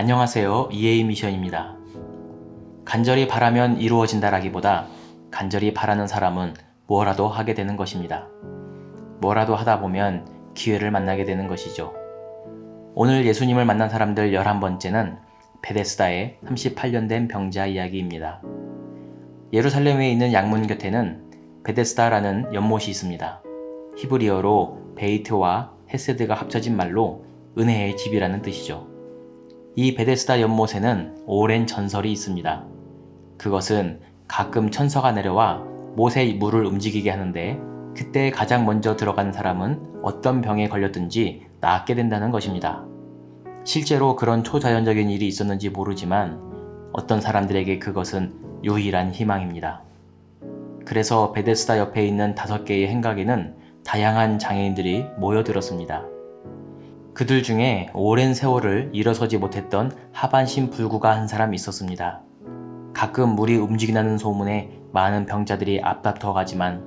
안녕하세요. EA 미션입니다. 간절히 바라면 이루어진다라기보다 간절히 바라는 사람은 뭐라도 하게 되는 것입니다. 뭐라도 하다 보면 기회를 만나게 되는 것이죠. 오늘 예수님을 만난 사람들 11번째는 베데스다의 38년 된 병자 이야기입니다. 예루살렘에 있는 양문 곁에는 베데스다라는 연못이 있습니다. 히브리어로 베이트와 헤세드가 합쳐진 말로 은혜의 집이라는 뜻이죠. 이 베데스다 연못에는 오랜 전설이 있습니다. 그것은 가끔 천사가 내려와 못의 물을 움직이게 하는데 그때 가장 먼저 들어가는 사람은 어떤 병에 걸렸든지 낫게 된다는 것입니다. 실제로 그런 초자연적인 일이 있었는지 모르지만 어떤 사람들에게 그것은 유일한 희망입니다. 그래서 베데스다 옆에 있는 다섯 개의 행각에는 다양한 장애인들이 모여들었습니다. 그들 중에 오랜 세월을 일어서지 못했던 하반신 불구가 한 사람이 있었습니다. 가끔 물이 움직이는 소문에 많은 병자들이 앞다퉈 가지만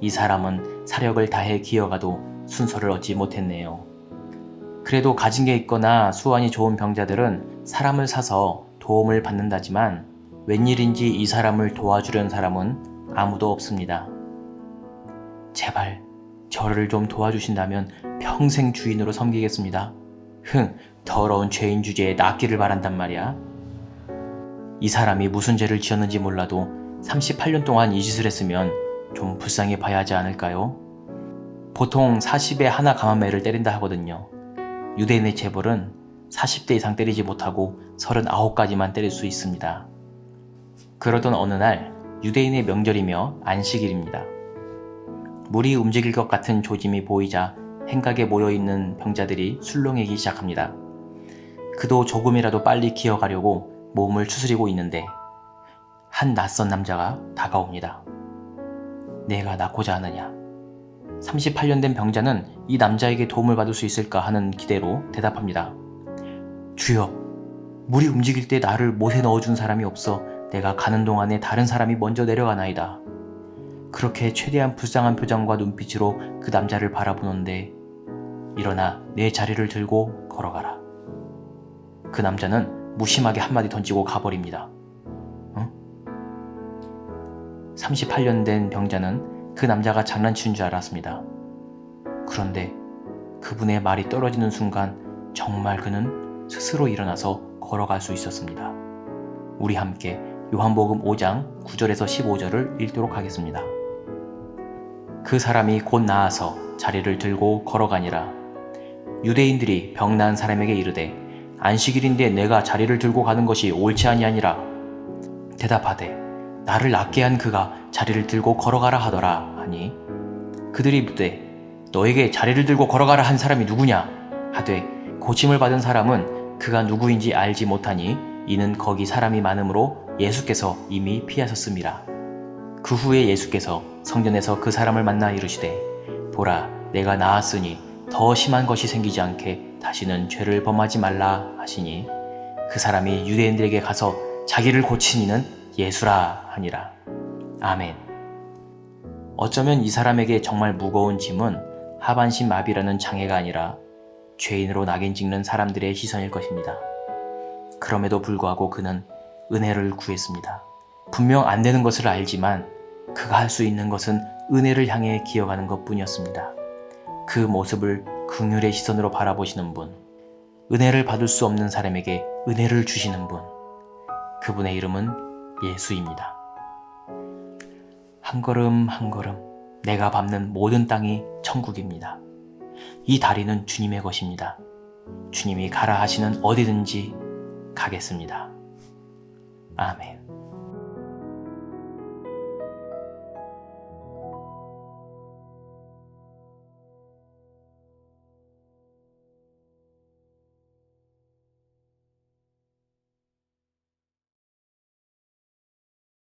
이 사람은 사력을 다해 기어가도 순서를 얻지 못했네요. 그래도 가진 게 있거나 수완이 좋은 병자들은 사람을 사서 도움을 받는다지만 웬일인지 이 사람을 도와주려는 사람은 아무도 없습니다. 제발 저를 좀 도와주신다면 평생 주인으로 섬기겠습니다. 흥, 더러운 죄인 주제에 낫기를 바란단 말이야. 이 사람이 무슨 죄를 지었는지 몰라도 38년 동안 이 짓을 했으면 좀 불쌍히 봐야 하지 않을까요? 보통 40에 하나 가만매를 때린다 하거든요. 유대인의 재벌은 40대 이상 때리지 못하고 39까지만 때릴 수 있습니다. 그러던 어느 날 유대인의 명절이며 안식일입니다. 물이 움직일 것 같은 조짐이 보이자 행각에 모여있는 병자들이 술렁이기 시작합니다. 그도 조금이라도 빨리 기어가려고 몸을 추스리고 있는데 한 낯선 남자가 다가옵니다. 내가 낳고자 하느냐? 38년 된 병자는 이 남자에게 도움을 받을 수 있을까 하는 기대로 대답합니다. 주여, 물이 움직일 때 나를 못에 넣어준 사람이 없어 내가 가는 동안에 다른 사람이 먼저 내려가나이다. 그렇게 최대한 불쌍한 표정과 눈빛으로 그 남자를 바라보는데 일어나 내 자리를 들고 걸어가라. 그 남자는 무심하게 한마디 던지고 가버립니다. 응? 38년 된 병자는 그 남자가 장난치는 줄 알았습니다. 그런데 그분의 말이 떨어지는 순간 정말 그는 스스로 일어나서 걸어갈 수 있었습니다. 우리 함께 요한복음 5장 9절에서 15절을 읽도록 하겠습니다. 그 사람이 곧 나아서 자리를 들고 걸어가니라. 유대인들이 병 나은 사람에게 이르되 안식일인데 내가 자리를 들고 가는 것이 옳지 아니하니라. 대답하되 나를 낫게 한 그가 자리를 들고 걸어가라 하더라 하니 그들이 묻되 너에게 자리를 들고 걸어가라 한 사람이 누구냐 하되 고침을 받은 사람은 그가 누구인지 알지 못하니 이는 거기 사람이 많으므로 예수께서 이미 피하셨습니다. 그 후에 예수께서 성전에서 그 사람을 만나 이르시되 보라 내가 나았으니 더 심한 것이 생기지 않게 다시는 죄를 범하지 말라 하시니 그 사람이 유대인들에게 가서 자기를 고친 이는 예수라 하니라. 아멘. 어쩌면 이 사람에게 정말 무거운 짐은 하반신 마비라는 장애가 아니라 죄인으로 낙인 찍는 사람들의 시선일 것입니다. 그럼에도 불구하고 그는 은혜를 구했습니다. 분명 안 되는 것을 알지만 그가 할 수 있는 것은 은혜를 향해 기어가는 것 뿐이었습니다. 그 모습을 긍휼의 시선으로 바라보시는 분, 은혜를 받을 수 없는 사람에게 은혜를 주시는 분, 그분의 이름은 예수입니다. 한 걸음 한 걸음 내가 밟는 모든 땅이 천국입니다. 이 다리는 주님의 것입니다. 주님이 가라 하시는 어디든지 가겠습니다. 아멘.